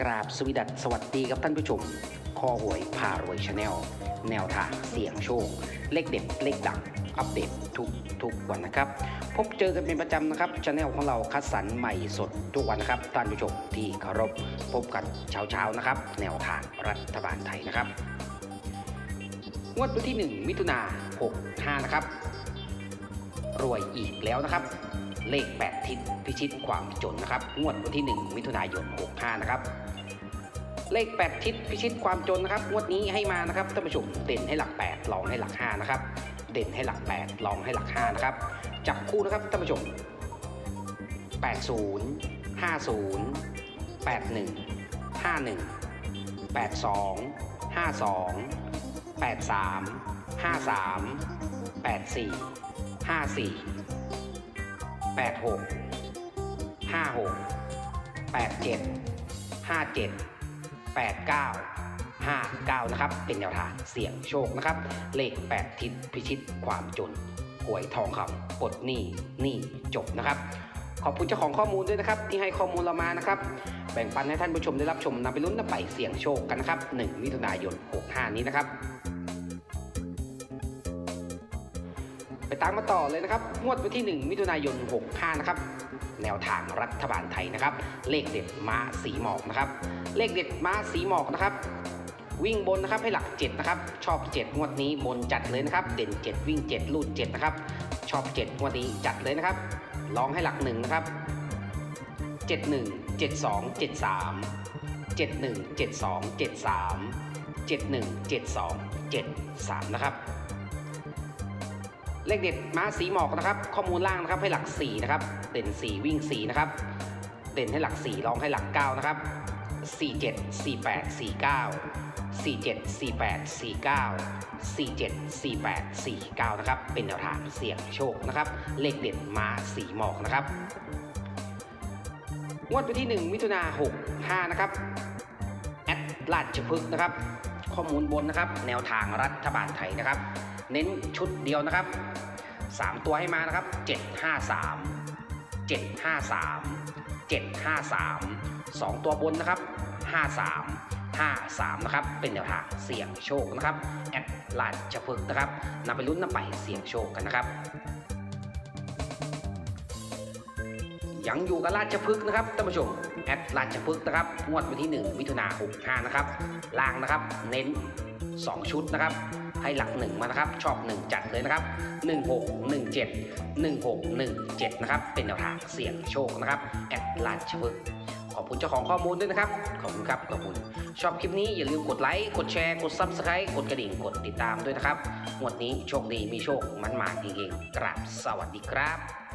กราบสวีดัสสวัสดีครับท่านผู้ชม คอหวยพารวยชาแนล แนวทางเสี่ยงโชค เลขเด็ด เลขดัง อัปเดตทุกทุกวันนะครับ พบเจอกันเป็นประจำนะครับชาแนลของเราคัดสรรใหม่สดทุกวันนะครับ ท่านผู้ชมที่เคารพพบกันเช้าๆนะครับ แนวทางรัฐบาลไทยนะครับงวดวันที่ 1 มิถุนา65 นะครับ รวยอีกแล้วนะครับ เลข 8 ทิศพิชิตความจนนะครับ งวดวันที่ 1 มิถุนายน 65 นะครับ เลข 8 ทิศพิชิตความจนนะครับ งวดนี้ให้มานะครับท่านผู้ชมเด่นให้หลัก 8 ลองให้หลัก 5 นะครับ เด่นให้หลัก 8 ลองให้หลัก 5 นะครับ จับคู่นะครับท่านผู้ชม 80 50 81 51 82 52 83 53 84 54 แปดหกห้าหกแปดเจ็ดห้าเจ็ดแปดเก้าห้าเก้านะครับ เป็นแนวทางเสี่ยงโชคนะครับ เลขแปดทิศพิชิตความจนหวยทองคำปลดหนี้หนี้จบนะครับขอบคุณเจ้าของข้อมูลด้วยนะครับ ที่ให้ข้อมูลเรามานะครับ แบ่งปันให้ท่านผู้ชมได้รับชมนำไปลุ้นนำไปเสี่ยงโชคกันนะครับ 1 มิถุนายน 65 นี้นะครับ ตามมาต่อเลยนะครับงวดวันที่ 1 มิถุนายน 65 นะครับ แนวทางรัฐบาลไทยนะครับ เลขเด็ดม้าสีหมอกนะครับ เลขเด็ดม้าสีหมอกนะครับ วิ่งบนนะครับให้หลัก 7 นะครับ ชอบ 7 งวดนี้บนจัดเลยนะครับ เด่น 7 วิ่ง 7 ลูด 7 นะครับ ชอบ 7 งวดนี้จัดเลยนะครับ ลองให้หลัก 1 นะครับ 71 72 73 71 72 73 71 72 73 นะครับ เลขเด็ดม้าสีหมอกนะครับ ข้อมูลล่างนะครับให้หลัก4นะครับเด่น 4 วิ่ง4นะครับเด่นให้หลัก 4 รองให้หลัก9นะครับ47 48 49 47 48 49 47 48 49 นะครับ เป็นแนวทางเสี่ยงโชคนะครับ เลขเด็ดม้าสีหมอกนะครับ งวดไปที่ 1 มิถุนา65 นะครับ แอดลาดพฤกษ์นะครับ ข้อมูลบนนะครับ แนวทางรัฐบาลไทยนะครับ เน้นชุดเดียวนะครับ 3 ตัวให้มานะครับ 753 753 753 2 ตัวบนนะครับ 53 53 นะครับ เป็นแนวทางเสี่ยงโชคนะครับ แอดลาดพฤกนะครับนำไปลุ้นนำไปเสี่ยงโชคกันนะครับ ยังอยู่กับราชพฤกษ์นะครับท่านผู้ชมแอดราชพฤกษ์นะครับงวดวันที่ 1 มิถุนา65นะครับล่างนะครับเน้น 2 ชุดนะครับ ให้หลัก 1 มานะครับชอบ 1 จัดเลยนะครับ 16 17 16 17 นะครับ เป็นแนวทางเสี่ยงโชคนะครับแอดราชพฤกษ์ขอบคุณเจ้าของข้อมูลด้วยนะครับ ขอบคุณครับ ขอบคุณ ชอบคลิปนี้อย่าลืมกดไลค์ กดแชร์ กด Subscribe กดกระดิ่ง กดติดตามด้วยนะครับงวดนี้โชคดีมีโชคมันมาจริงๆกราบสวัสดีครับ